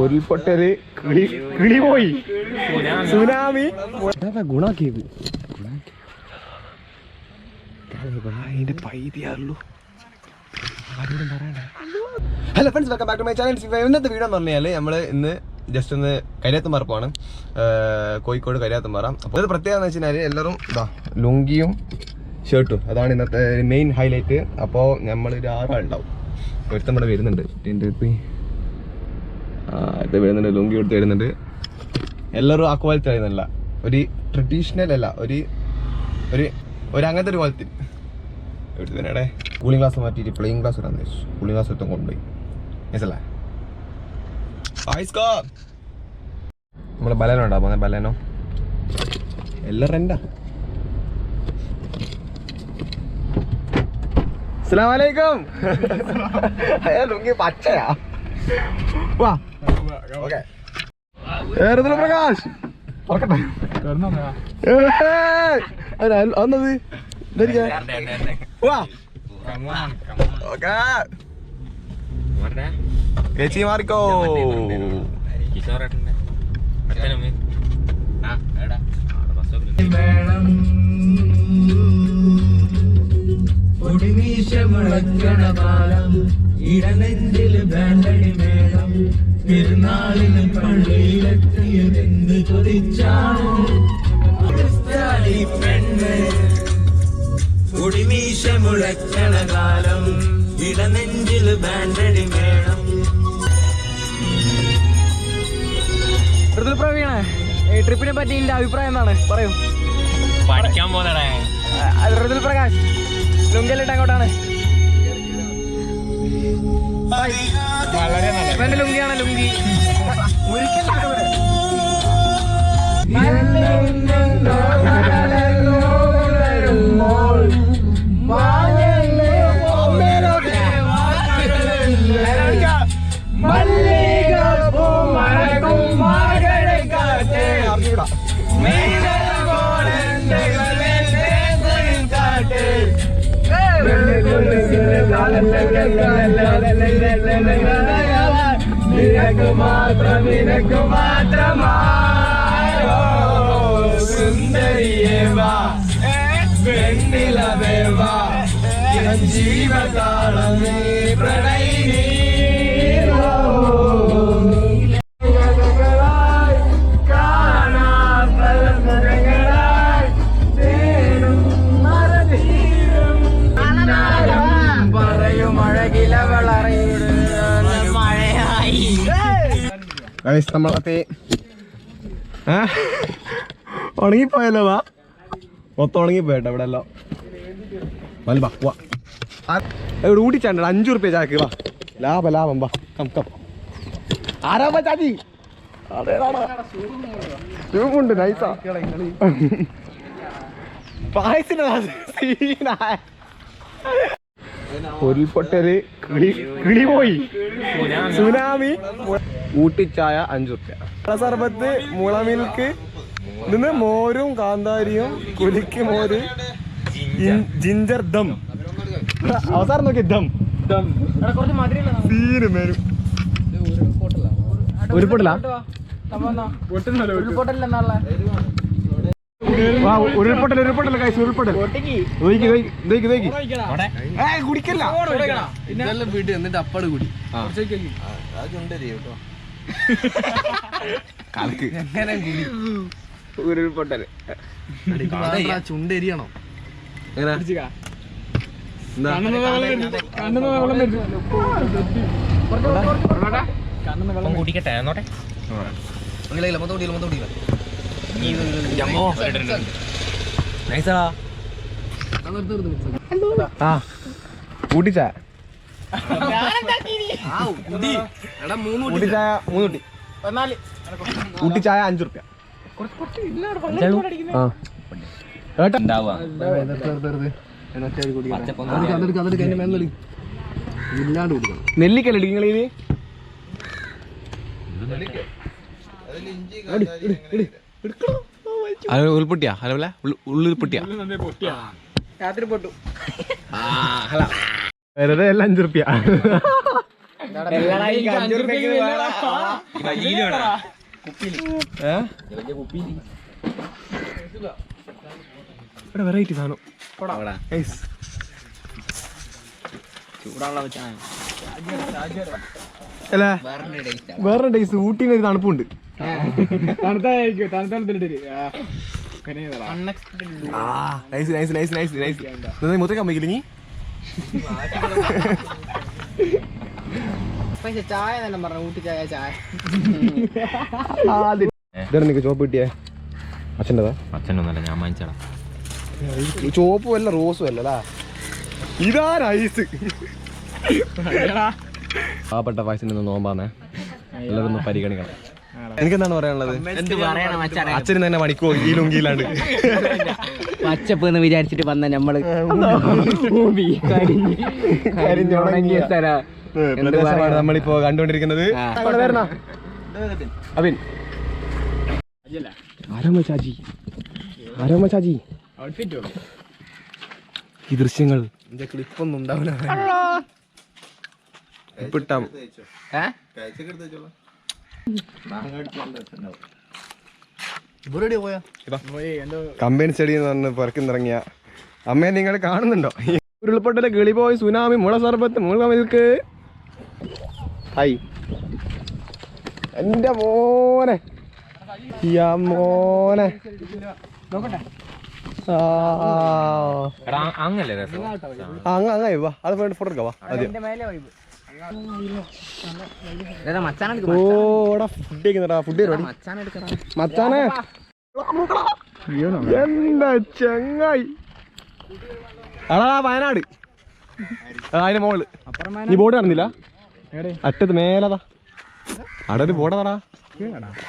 ഉരുൾപൊട്ടൽ കിളി കിളി പോയി സുനാമി ഗുണാക്കിയത്. അതിന്റെ പൈതിയാറുള്ളൂ hello friends welcome back to my channel ഇന്നത്തെ വീഡിയോ എന്ന് പറഞ്ഞാൽ നമ്മൾ ഇന്ന് ജസ്റ്റ് ഒന്ന് കരിയാത്തുംപാറ പോവാണ്. ഏർ കോഴിക്കോട് കരിയാത്തുംപാറ അപ്പോൾ ഇത് പ്രത്യേകത എന്ന് വെച്ച് കഴിഞ്ഞാൽ എല്ലാവരും ഇതാ ലുങ്കിയും ഷർട്ടും അതാണ് ഇന്നത്തെ മെയിൻ ഹൈലൈറ്റ് അപ്പോൾ നമ്മൾ ഒരു ആറാളുണ്ടാവും ഒരുത്തം ഇവിടെ വരുന്നുണ്ട്. എന്റെ അടുത്ത് ഇത് വരുന്നുണ്ട്. ലുങ്കി കൊടുത്ത് വരുന്നുണ്ട്. എല്ലാവരും ആ ക്വാളിറ്റി അറിയുന്നില്ല ഒരു ട്രഡീഷണൽ അല്ല ഒരു ഒരു ഒരു അങ്ങനത്തെ ഒരു ക്വാളിറ്റി തന്നെ കൂളിംഗ് ക്ലാസ് മാറ്റിയിട്ട് പ്ലെയിങ് ക്ലാസ് ഇടാൻ ഉദ്ദേശിച്ചു. കൂളിംഗ് ഗ്ലാസ് എടുത്തും കൊണ്ടുപോയി. മനസ്സിലാ നമ്മളെ ബലേനോ ഉണ്ടാവും ബലേനോ. എല്ലാം റെന്റാ അസ്സലാമലൈക്കും. ലുങ്കി പച്ചയാ. വാ. ഓക്കെ. ഏറുതല പ്രകാശ്. അന്നത്? ഇതായിരിക്കാ? വാ. ഓക്കെ. ചേച്ചി മാറിക്കോ. ഒടിമീശമുളക്കണ കാലം ഇടനെഞ്ചിൽ വേണ്ടടി മേളം. പെരുന്നാളിന് പള്ളിയിലെത്തിയതെന്ത് കൊതിച്ചാണ്? പെണ്ണ്. ഒടിമീശമുളക്കണ കാലം ഇടനെഞ്ചിൽ വേണ്ടടി മേളം. പ്രവീണേ ട്രിപ്പിനെ പറ്റി എന്റെ അഭിപ്രായം എന്താണ്? പറയൂ. പഠിക്കാൻ പോകണേ ഋതുൽ പ്രകാശ് ലുങ്കിലിട്ട് അങ്ങോട്ടാണ്. വളരെ നല്ല ഇവന്റെ ലുങ്കിയാണ് ലുങ്കി. നിനക്ക് മാത്രം നിനക്ക് മാത്രമായോ സുന്ദരിയേ വാ വെണ്ണിലവേ വാ ജീവതാളമേ പ്രണയിനീ ഗൈസ് നമ്മളത്തെ ഉണങ്ങിപ്പോയല്ലോ വാ. മൊത്തം ഉണങ്ങിപ്പോയട്ടോ ഇവിടെ എല്ലാം വല്ല വാ. ഇവിടെ ചാണ്ട അഞ്ചു റുപ്യ ചാക്ക് വാ. ലാഭ ലാഭം വാ. Come come. ആരാ ചാച്ചി? ഉണ്ട് നൈസാ പായസിന്റെ സീനായ ഉരുൾപൊട്ടൽ കിളി കിളി പോയി സുനാമി. ഊട്ടിച്ചായ അഞ്ചു റുപ്യ സർബത്ത് മുള മിൽക്ക് ഇതിന്ന് മോരും കാന്താരിയും കുലിക്ക് മോര് ജിഞ്ചർ. ദം. അവസാനം നോക്കി ദം. സീന് മേരും ഉരുൾപൊട്ടല വാ. ഉരുൾപൊട്ടൽ ഉരുൾപൊട്ടൽ കൈസ് കുടിക്കല്ല. വീട്ടിൽ എന്നിട്ട് അപ്പാട് കൂടി. കലക്ക് എങ്ങനെ ഉരുൾപൊട്ടൽ ചുണ്ടെരിയണോ കുടിക്കട്ടെ എന്നോട്ടെ മൊത്തം കുടിയില്ല മൊത്തം കുടിയില്ല നൈസാ ആ ഊട്ടിച്ചായ എടാ മൂന്ന് ഊട്ടിച്ചായ അഞ്ചു റുപ്യ നെല്ലിക്കല്ലേ നിങ്ങളിത് ഹലോ ഉൾപ്പൊട്ടിയാ ഹലോ ഉള്ളിൽ പൊട്ടിയാ. രാത്രി പൊട്ടു. ആ ഹലോ. വെറുതെ എല്ലാം അഞ്ചു റുപ്യ ഇവിടെ വെറൈറ്റി സാധനം. അല്ലേ വേറെ ടേസ്റ്റ് ഊട്ടിന് ഒരു തണുപ്പുണ്ട് തണുത്തായിരിക്കും തണുത്തണത്തിലിട്ട് nice nice nice nice nice മുത്തക്കാൻ വയ്ക്കില്ല ചായ തന്നെ പറഞ്ഞു ഊട്ടി ചായ. ചായ ഇതാണ് നിനക്ക് ചോപ്പ് കിട്ടിയേ? അച്ഛന്റെതാ? അച്ഛനൊന്നല്ല ഞാൻ വാങ്ങിച്ചടാ ചോപ്പും അല്ല റോസും അല്ല അല്ലേ? ഇതാ നൈസ് പാവപ്പെട്ട വയസ്സിന് നോമ്പാന്നേ. എല്ലാവരും ഒന്ന് പരിഗണിക്കണം. എനിക്കെന്താണ് പറയാനുള്ളത്? എന്ത് പറയണം മച്ചാനെ അച്ഛന്? തന്നെ മണിക്കോ ഈ ലുങ്കിയിലാണ് പച്ചപ്പ് എന്ന് വിചാരിച്ചിട്ട് വന്ന നമ്മൾ ഭൂമി കരിഞ്ഞ് കരിഞ്ഞുണങ്ങിയ സ്ഥലം. എന്ത് പ്രദേശമാണ് പറയാനാ? നമ്മളിപ്പോ കണ്ടുകൊണ്ടിരിക്കുന്നത്? അബിൻ. ഈ ദൃശ്യങ്ങൾ. ക്ലിപ്പൊന്നും ഉണ്ടാവില്ല. ഇപ്പിട്ടാം കമ്പനി ചെടി എന്ന് പറഞ്ഞ് പുറക്കുന്നിറങ്ങിയ അമ്മയെ നിങ്ങൾ കാണുന്നുണ്ടോ? ഉരുൾപൊട്ടൽ കിളിപോയി സുനാമി മുള സർബത്ത് മുള മിൽക്ക് ഹായ് എന്റെ മോനെ. യാ മോനെ. അങ്ങല്ലേ രസം? അങ്ങ അങ്ങ് വാ. അത് ഫോട്ടോ എടുക്കാം വാ. ഓടാ ഫുഡ് കഴിക്കുന്നടാ ഫുഡ് പരിപാടി മച്ചാനെടുക്കണ മച്ചാനെ എന്താ ചെങ്ങായി? അടാ വയനാട്. അതിന്റെ മോൾ ഈ ബോർഡ് കാണുന്നില്ല? അറ്റത്ത് മേലതാ അവിടെ ഒരു ബോർഡാടാ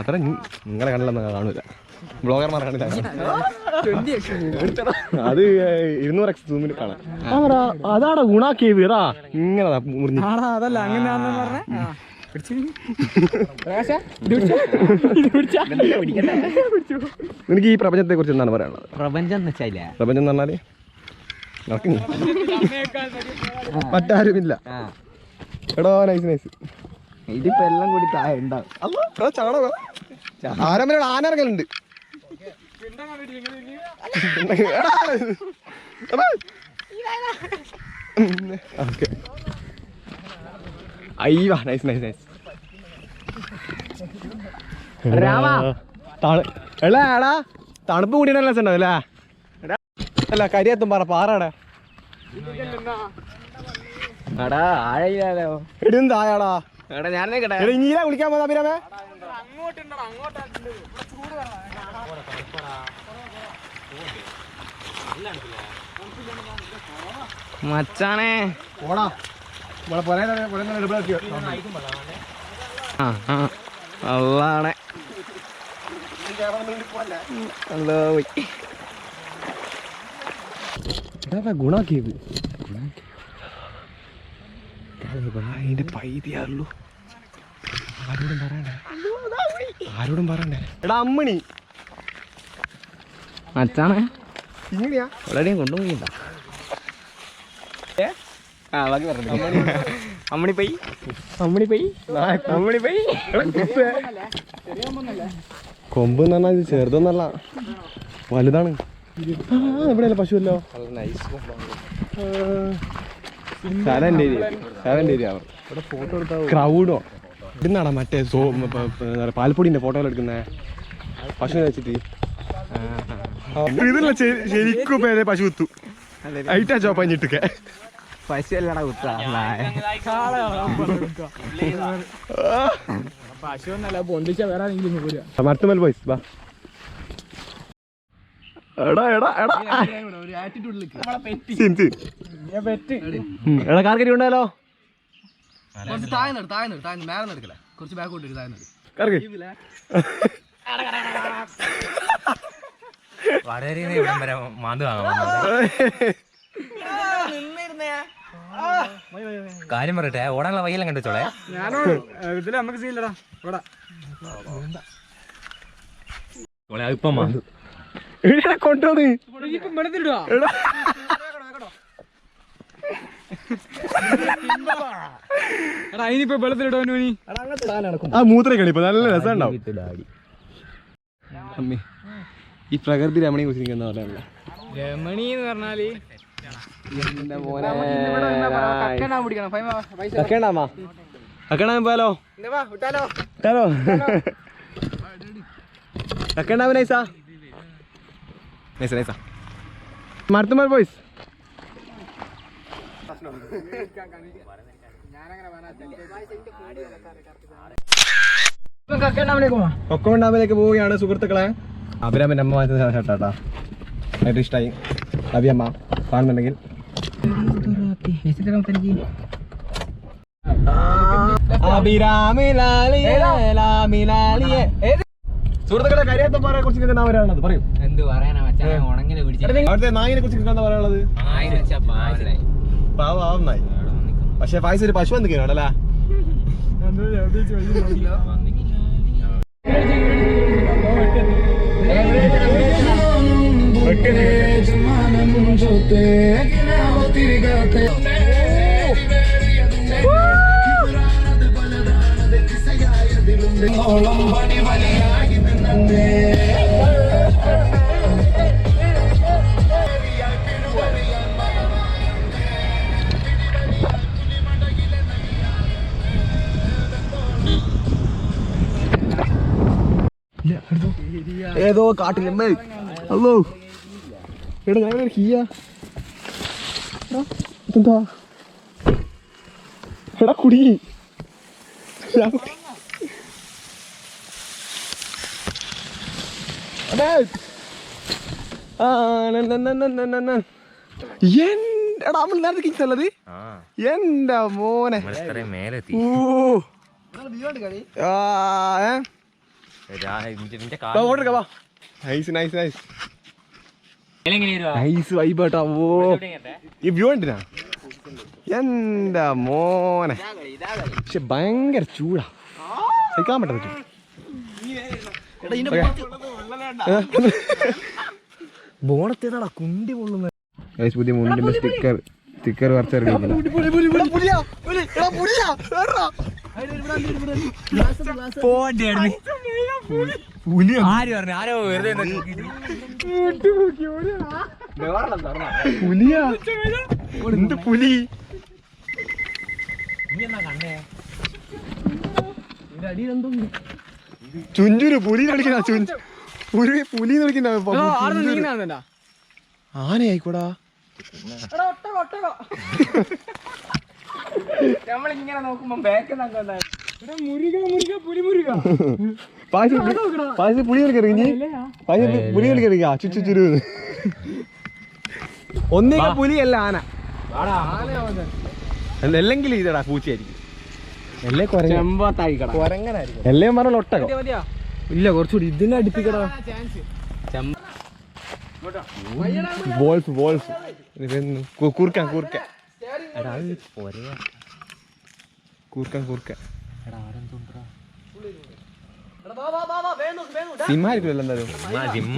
അത്ര നിങ്ങളെ കണ്ടില്ല കാണൂല ബ്ലോഗർമാർ കാണില്ല അത് ഇരുന്നൂറ് എക്സ് സൂമിൽ കാണാം. അതാടാ ഗുണാ ഇതാ ഇങ്ങനെ അതല്ല അങ്ങനെ പറഞ്ഞ? നിനക്ക് ഈ പ്രപഞ്ചത്തെ കുറിച്ച് എന്താണ് പറയാനുള്ളത്? പ്രപഞ്ചം എന്ന് പ്രപഞ്ചം എന്ന് പറഞ്ഞാൽ. മറ്റാരുമില്ല. എടോ നൈസ് നൈസ് ഇതിപ്പോ എല്ലാം കൂടി താഴെ ഉണ്ടാവും. ചാണകം. ആരമ്മനോട് ആന ഇറങ്ങലുണ്ട് ഓക്കെ അയ്യ നൈസ് നൈസ് നൈസ് തണുപ്പ് കൂടിയല്ലേ രസം ഉണ്ടാവും അല്ലേ? അല്ല കരിയത്തും പറ പാറാടാ എടാ ആഴയില്ലാലോ ഇടും തായാടാ വിളിക്കാൻ പിന്നമേ മച്ചാനെ ഓടാ അള്ളാണെ അല്ലോ ഗുണാക്കിയത്. അതിന്റെ പൈതിയാറുള്ളൂ ആരോടും പറയണ്ടേ. ആരോടും പറയണ്ടേ. എടാ അമ്മണി. ഇങ്ങനെയാ? എവിടെയും കൊണ്ടുപോയില്ല. ആ ബാക്കി പറഞ്ഞു. അമ്മണി. പൈ അമ്മണി പൈ അമ്മണി പൈ കൊമ്പ് എന്ന് പറഞ്ഞാൽ ഇത് ചെറുതൊന്നല്ല വലുതാണ്. ആ എവിടെയല്ല പശുവല്ലോ സ്ഥലം സ്ഥലം ക്രൗഡോ ഇടുന്നാടാ മറ്റേ സോ പാൽപ്പൊടിന്റെ ഫോട്ടോ എടുക്കുന്നേ? പശു വെച്ചിട്ട്. ഇതില്ല ശരിക്കും പേരെ പശു കുത്തു. ഐറ്റാ ചോപ്പഞ്ഞിട്ടൊക്കെ പശു അല്ലടാ കുത്താ മരത്തുമൽ ബോയ്സ് ബാ എടാ എടാ എടാ. എടാ കാർക്കരി ഉണ്ടായാലോ കുറച്ച് താഴ്ന്നെടു താഴ്ന്നെടു താഴ്ന്ന് മേലെ എടുക്കല കുറച്ച് ബാക്ക് കൊണ്ടിട്ട് വളരെ ഇവിടം വരെ മാന്ത്. കാര്യം പറയട്ടെ ഓടാനുള്ള വയ്യെല്ലാം കണ്ടുവച്ചോളെ ഇതിൽ നമുക്ക് സീലടാ ഇവിടെ. കൊണ്ടുവന്ന് ഇപ്പം വെളുത്തിടുവാ. എടാ എടാ അതിനിപ്പോ വെള്ളത്തിലിടോ നീ ആ നല്ല രസമുണ്ടാവും അമ്മേ ഈ പ്രകൃതി രമണീയെ കുറിച്ച് എനിക്ക് എന്താ പറയാനുള്ള രമണി എന്ന് പറഞ്ഞാൽ പോയാലോ? നൈസാ? നൈസ നൈസ. ബോയ്സ് കൊക്കോൺ ഡാമിലേക്ക് പോവുകയാണ്. സുഹൃത്തുക്കളെ അഭിരാമിന്റെ അമ്മ വാങ്ങിച്ച ഷർട്ടാട്ടാ ഏറ്റവും ഇഷ്ടമായി അഭിയമ്മ കാണുന്നുണ്ടെങ്കിൽ. സുഹൃത്തുക്കളെ കരിയാത്തപ്പാറയെ കുറിച്ച് എന്താ പറയാനുള്ളത്? പറയൂ. എന്ത് പറയാനാ മച്ചാ ഉണങ്ങനെ പിടിച്ചു അവിടുത്തെ നായിനെ കുറിച്ച് എന്താ പറയാനുള്ളത്? പാവം നായി പക്ഷെ പായസം ഒരു പശു വന്നിരിക്കണല്ലേ ഏതോ കാട്ടിലമ്മേ അല്ലോ എടാ ഞാൻ കീയ. എന്താ എടാ കുടി. ഞാൻ കുടി. എടാ നമ്മൾ നേരത്തെ കിച്ചല്ലത് എന്റെ മോനെ. മേലെത്തി. ഓ ആ ഏ? Nice nice nice nice vibe കേട്ടോ ഓ. ഈ വ്യൂ ഉണ്ടിനാ എന്റെ മോനെ? പക്ഷെ ഭയങ്കര ചൂടാ. സഹിക്കാൻ പറ്റും ബോണത്തേതാടാ കുണ്ടി പൊള്ളുന്ന. പുതിയ മുണ്ടിന്റെ സ്റ്റിക്കർ സ്റ്റിക്കർ ആര് പറഞ്ഞു? ആരോ വെറുതെ പുലിയാ? എന്ത് പുലി? ചുഞ്ചുരു പുലി കളിക്കുന്ന ചുഞ്ചു പുലി പുലി കളിക്കുന്ന ആനയായിക്കൂടാ. നമ്മളിങ്ങനെ നോക്കുമ്പോ ബാക്ക് പായസം പായസം പുളി പായസം പുളി കളിക്കറിയാ ചുച്ചു ചുരു ഒന്നേ പുലിയല്ല ആന. അല്ലെങ്കിൽ ഇതടാ പൂച്ചയായിരിക്കും. എല്ലേ കൊരങ്ങനായിരിക്കും എല്ലേ പറഞ്ഞ ഒട്ടകം. ഇല്ല കുറച്ചുകൂടി ഇതിനെ അടുപ്പിക്കടാ. Wolf wolf. കൂർക്കാൻ കൂർക്കാൻ കൂർക്കാൻ കൂർക്കാൻ സിംഹായിരിക്കുമല്ലോ എന്തായാലും.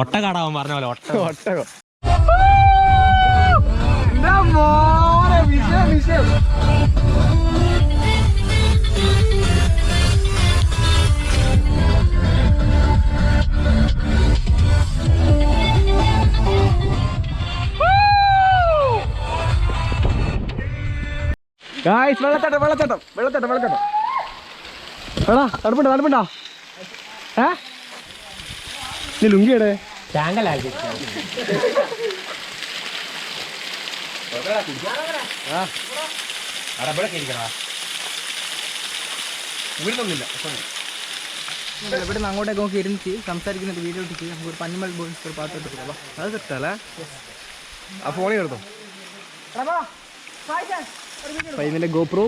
ഒട്ട കാടാവൻ പറഞ്ഞ പോലെ ഒട്ട ഒട്ടകം. ഗായ്സ് വെള്ളച്ചാട്ടം വെള്ളച്ചാട്ടം വെള്ളച്ചാട്ടം വെള്ളച്ചാട്ടം. എടാ തണുപ്പുണ്ടോ തണുപ്പുണ്ടോ? ഏ? നീ ലുങ്കിയുടെ? ഇവിടെ നിന്ന് അങ്ങോട്ടേക്ക് നോക്കി ഇരുന്നിട്ട് സംസാരിക്കുന്ന വീഡിയോ ഇട്ടിട്ട് നമുക്ക് ഒരു പഞ്ഞുമൽ ബോയ്സ് ഒരു പാട്ട് എടുത്തില്ല അത് സെറ്റല്ലേ ആ ഫോണിൽ എടുത്തോ? ഇതിന്റെ ഗോപ്രോ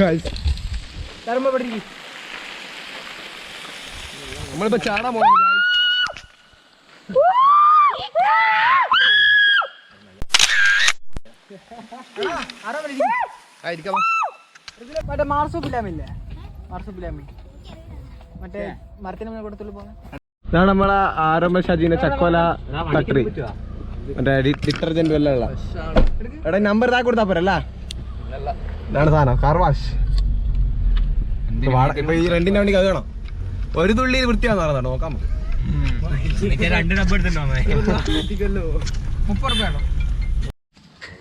ഗൈസ് നമ്മളിപ്പോ ചാടാൻ ആയിരിക്കാം മറ്റേ മരത്തിന് മുന്നേ കൊടുത്തുള്ളൂ പോകാൻ ഇതാണ് നമ്മളെ ആരംഭ ഷജീന ചക്കോല ഫാക്ടറി. മറ്റേ ഡിറ്റർജന്റ് വല്ല ഉള്ള. എടാ നമ്പർ ഇതാ കൊടുത്താ പോരല്ല? ഇതാണ് സാധനം കാർ വാഷ് ഇപ്പൊ ഈ രണ്ടിന്റെ വണ്ടി അത് വേണം. ഒരു തുള്ളി വൃത്തിയാന്ന് പറഞ്ഞോ നോക്കാം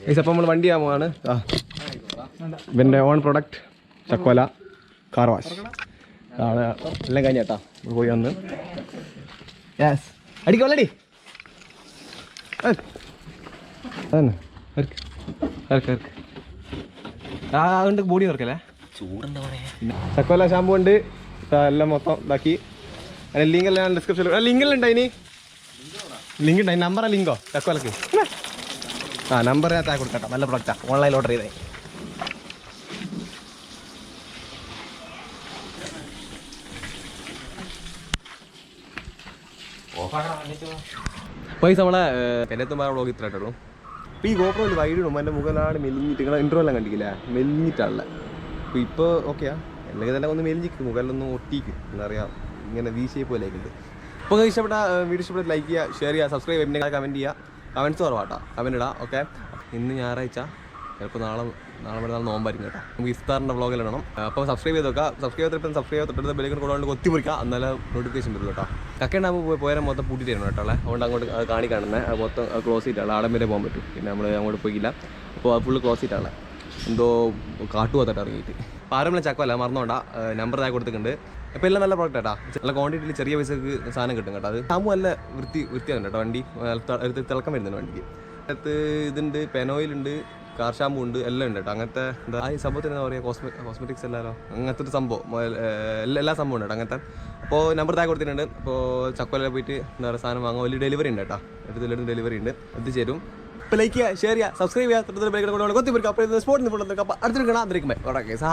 ഇപ്പൊ അപ്പം നമ്മൾ വണ്ടി ആവുകയാണ് ഇവന്റെ own product Chakkola car wash എല്ലാം കഴിഞ്ഞ കേട്ടാ. നമ്മൾ പോയി വന്ന്. യെസ് അതന്നെ. ഇറക്ക്, ഇറക്ക്. ആ അതുകൊണ്ട് ബോഡി നിറക്കല്ലേ ചക്കോല ഷാമ്പു ഉണ്ട്. എല്ലാം മൊത്തം ഇതാക്കി. അതിന് ലിങ്ക് എല്ലാം ഡിസ്ക്രിപ്ഷനിൽ ലിങ്കെല്ലാം ഉണ്ട് അതിന് ലിങ്ക് ഉണ്ട്? നമ്പറാ ലിങ്കോ ചക്കോലക്ക് ആ നമ്പർ ഞാൻ താ കൊടുക്കട്ടെ. നല്ല പ്രൊഡക്റ്റാ ഓൺലൈനിൽ ഓർഡർ ചെയ്തേ. പൈസ നമ്മളെ കന്യാത്തുമാർ വ്ളോഗ് ഇത്ര ആയിട്ടുള്ളൂ അപ്പോൾ ഈ ഗോപ്രോയിൽ വൈഡിടും എന്റെ മുഖലാണ് മെലിഞ്ഞിട്ട്. നിങ്ങളെ ഇൻട്രോ എല്ലാം കണ്ടിക്കില്ല? മെലിഞ്ഞിട്ടാണല്ലേ അപ്പോൾ ഇപ്പോൾ ഓക്കെയാ അല്ലെങ്കിൽ തന്നെ ഒന്ന് മെലിഞ്ഞിക്ക്. മുഖലൊന്നും ഒട്ടിക്ക്. എന്താ പറയുക ഇങ്ങനെ വി ഷേപ്പ് പോലെ ആയിട്ടുണ്ട്. അപ്പോൾ നിങ്ങൾക്ക് ഇഷ്ടപ്പെട്ട വീഡിയോ ഇഷ്ടപ്പെട്ട ലൈക്ക് ചെയ്യുക ഷെയർ ചെയ്യുക സബ്സ്ക്രൈബ് ചെയ്യുക കമന്റ് ചെയ്യുക. കമന്റ്സ് കുറവാട്ടോ. കമന്റ് ഇടാം. ഓക്കെ ഇന്ന് ഞായറാഴ്ച. ചിലപ്പോൾ നാളെ നാളെ മറ്റന്നാൾ നോമ്പായിരിക്കും കേട്ടോ. നമുക്ക് ഇഫ്താറിന്റെ വ്ളോഗിൽ ഇടണം. അപ്പോൾ സബ്സ്ക്രൈബ് ചെയ്ത് വെക്കുക. സബ്സ്ക്രൈബ് ചെയ്തിട്ട് സബ്സ്ക്രൈബ് ചെയ്തിട്ട് ബെല്ലിക്കൺ കൊടുക്കാണ്ട് കൊത്തി പൊറിക്കുക എന്നാലും നോട്ടിഫിക്കേഷൻ വരും കേട്ടോ. കക്കയുണ്ടാകുമ്പോൾ പോയി പോയാൽ മൊത്തം തരണം കേട്ടോ അതുകൊണ്ട് അങ്ങോട്ട് കാണി കാണിക്കാണുന്നത് അത് മൊത്തം ക്ലോസ് ചെയ്തിട്ടുള്ള ആടം വരെ പോകാൻ പറ്റും. പിന്നെ നമ്മൾ അങ്ങോട്ട് പോയില്ല അപ്പോൾ ഫുള്ള് ക്ലോസ് ചെയ്തിട്ടുള്ള എന്തോ കാട്ടുപോകത്തിട്ട് ഇറങ്ങിയിട്ട്. അപ്പോൾ ആരും ചക്കമല്ല. മറന്നോണ്ട നമ്പർ താഴെ കൊടുത്തിട്ടുണ്ട്. അപ്പോൾ എല്ലാം നല്ല പ്രോഡക്റ്റ് കേട്ടോ നല്ല ക്വാണ്ടിറ്റിയിൽ ചെറിയ പൈസക്ക് സാധനം കിട്ടും കേട്ടോ. അത് സാമ്പു നല്ല വൃത്തി വൃത്തിയാണ് കേട്ടോ വണ്ടി. തിളക്കം വരുന്നുണ്ട് വണ്ടിക്ക്. അടുത്ത് ഇതുണ്ട് പെനോയിലുണ്ട് കാർ ഷാമ്പു ഉണ്ട് എല്ലാം ഉണ്ട് കേട്ടോ. അങ്ങനത്തെ എന്താ ഈ സംഭവത്തിന് എന്താ പറയുക കോസ്മെ കോസ്മെറ്റിക്സ് എല്ലാമല്ലോ അങ്ങനത്തെ ഒരു സംഭവം എല്ലാ സംഭവം ഉണ്ട് കേട്ടോ അങ്ങനത്തെ. അപ്പോൾ നമ്പർ താഴെ കൊടുത്തിട്ടുണ്ട്. അപ്പോൾ ചക്കോല പോയിട്ട് എന്താ പറയുക സാധനം വാങ്ങാൻ വലിയ ഡെലിവറി ഉണ്ട് കേട്ടോ. എടുത്ത് ഡെലിവറി ഉണ്ട്. എത്തിച്ചേരും അപ്പോൾ ലൈക്ക് ചെയ്യുക ഷെയർ ചെയ്യുക സബ്സ്ക്രൈബ് ചെയ്യുക ബെല്ലിക്കൺ കൊടുക്കുക കൊത്തി പൊരിക്കുക. അപ്പോൾ സ്പോട്ടിൽ നിന്ന് അടുത്തെടുക്കണം അതിരിക്കുമ്പോൾ ഓക്കെ സാ